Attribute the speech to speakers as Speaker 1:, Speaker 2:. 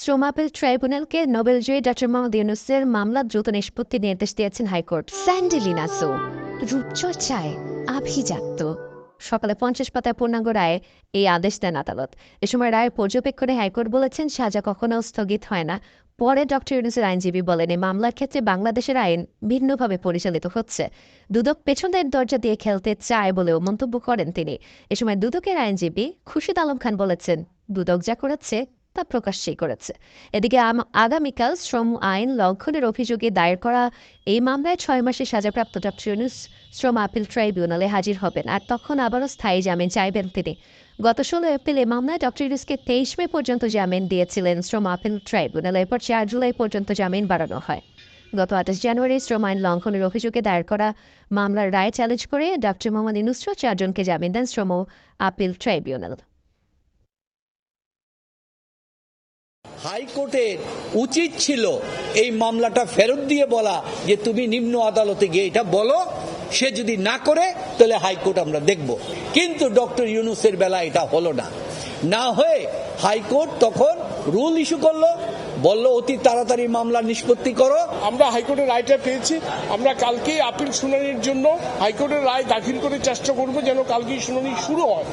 Speaker 1: শ্রম আপিল ট্রাইব্যুনালকে নোবেলজয়ী ডক্টর মোহাম্মদ ইউনুসের মামলা দ্রুত নিষ্পত্তির নির্দেশ দিয়েছেন হাইকোর্ট। স্যান্ডেলিনা সো রূপচর্চায় আভিজাত্য। সকালে পঞ্চাশ পাতায় পূর্ণাঙ্গ রায়ে এই আদেশ দেন আদালত। এ সময় রায়ের পর্যবেক্ষণে হাইকোর্ট বলেছেন, সাজা কখনো স্থগিত হয় না। পরে ডক্টর ইউনুসের আইনজীবী বলেন এই মামলার ক্ষেত্রে বাংলাদেশের আইন ভিন্নভাবে পরিচালিত হচ্ছে। দুদক পেছনের দরজা দিয়ে খেলতে চায় বলেও মন্তব্য করেন তিনি। এ সময় দুদকের আইনজীবী খুশিদ আলম খান বলেছেন, দুদক যা করেছে তা প্রকাশ্যেই করেছে। এদিকে আগামীকাল শ্রম আইন লঙ্ঘনের অভিযোগে দায়ের করা এই মামলায় ছয় মাসের সাজাপ্রাপ্ত ডক্টর ইউনুস শ্রম আপিল ট্রাইব্যুনালে হাজির হবেন আর তখন আবারও স্থায়ী জামিন চাইবেন তিনি। গত ষোলো এপ্রিল এই মামলায় ডক্টর ইউনুসকে তেইশ মে পর্যন্ত জামিন দিয়েছিলেন শ্রম আপিল ট্রাইব্যুনাল। এরপর চার জুলাই পর্যন্ত জামিন বাড়ানো হয়। গত আঠাশ জানুয়ারি শ্রম আইন লঙ্ঘনের অভিযোগে দায়ের করা মামলার রায় চ্যালেঞ্জ করে ডক্টর মোহাম্মদ ইনুসরা চারজনকে জামিন দেন শ্রম আপিল ট্রাইব্যুনাল।
Speaker 2: হাইকোর্টের উচিত ছিল এই মামলাটা ফেরত দিয়ে বলা যে তুমি নিম্ন আদালতে গিয়ে এটা বলো, সে যদি না করে, তাহলে হাইকোর্ট আমরা দেখব। কিন্তু ডক্টর ইউনুসের বেলা এটা হলো না। না হয়ে হাইকোর্ট তখন রুল ইস্যু করল, বলল, অতি তাড়াতাড়ি মামলা নিষ্পত্তি করো।
Speaker 3: আমরা হাইকোর্টের রায়টা পেয়েছি। আমরা কালকেই আপিল শুনানির জন্য হাইকোর্টের রায় দাখিল করে চেষ্টা করব যেন কালকেই শুনানি শুরু হয়।